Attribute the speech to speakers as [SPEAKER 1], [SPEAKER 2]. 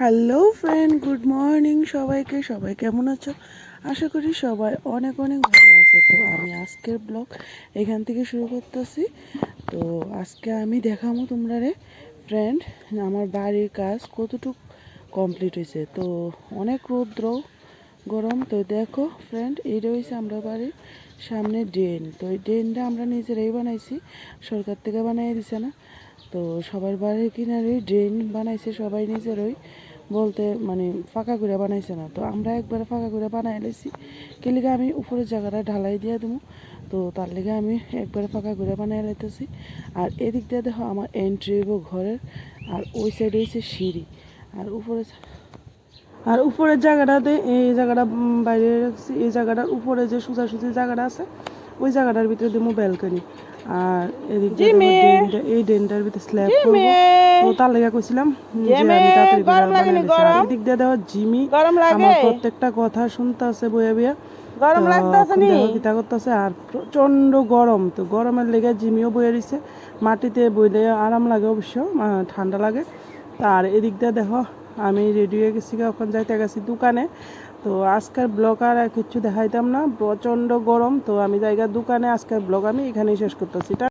[SPEAKER 1] Hello friend, good morning সবাইকে। সবাই কেমন আছো? আশা করি সবাই অনেক অনেক ভালো আছে। তো আমি আজকের ব্লগ এখান থেকে শুরু করতেছি। তো আজকে আমি দেখাবো তোমরা রে, ফ্রেন্ড, আমার বাড়ির কাজ কতটুকু কমপ্লিট হয়েছে। তো অনেক রৌদ্র গরম। তো দেখো ফ্রেন্ড এই হয়েছে আমরা বাড়ির সামনে ড্রেন। তো এই ড্রেনটা আমরা নিজেরাই বানাইছি, সরকার থেকে বানিয়ে দিছে না। তো সবার বাড়ির কিনারে ড্রেন বানাইছে সবাই নিজেরই। বলতে মানে ফাঁকা করে বানাইছে না। তো আমরা একবার ফাঁকা করে বানাই লাইছি কে লিগে আমি উপরের জায়গাটা ঢালাই দিয়ে দেবো তো তার লেগে আমি একবার ফাঁকা করে বানাই লাইতেছি। আর এদিক দিয়ে দেখো আমার এন্ট্রি ঘরের। আর ওই সাইডে হচ্ছে সিঁড়ি। আর উপরে আর উপরের জায়গাটাতে এই জায়গাটা বাইরে রাখছি এই জায়গাটার উপরে যে সোজাসুজি জায়গাটা আছে ওই জায়গাটার ভিতরে দেবো ব্যালকনি আর এদিক এই ড্রেনটার ভিতরে স্ল্যাব করব। তো তার লেগে কইছিলাম যে আমি তাড়াতাড়ি এদিক দিয়ে দেখো জিমি আমার প্রত্যেকটা কথা শুনতে আছে বইয়া বইয়া।
[SPEAKER 2] গরম লাগতেছে নি।
[SPEAKER 1] কিতা করতেছে আর প্রচণ্ড গরম। তো গরমের লেগে জিমিও বইয়ে দিছে। মাটিতে বইলে আরাম লাগে অবশ্য ঠান্ডা লাগে। আর এদিক দিয়ে দেখো আমি রেডি হয়ে গেছি ওখানে যাইতে গেছি দোকানে। তো আজকের ব্লগ আর কিছু দেখাইতাম না প্রচণ্ড গরম, তো আমি জায়গার দোকানে, আজকের ব্লগ আমি এখানেই শেষ করতেছি।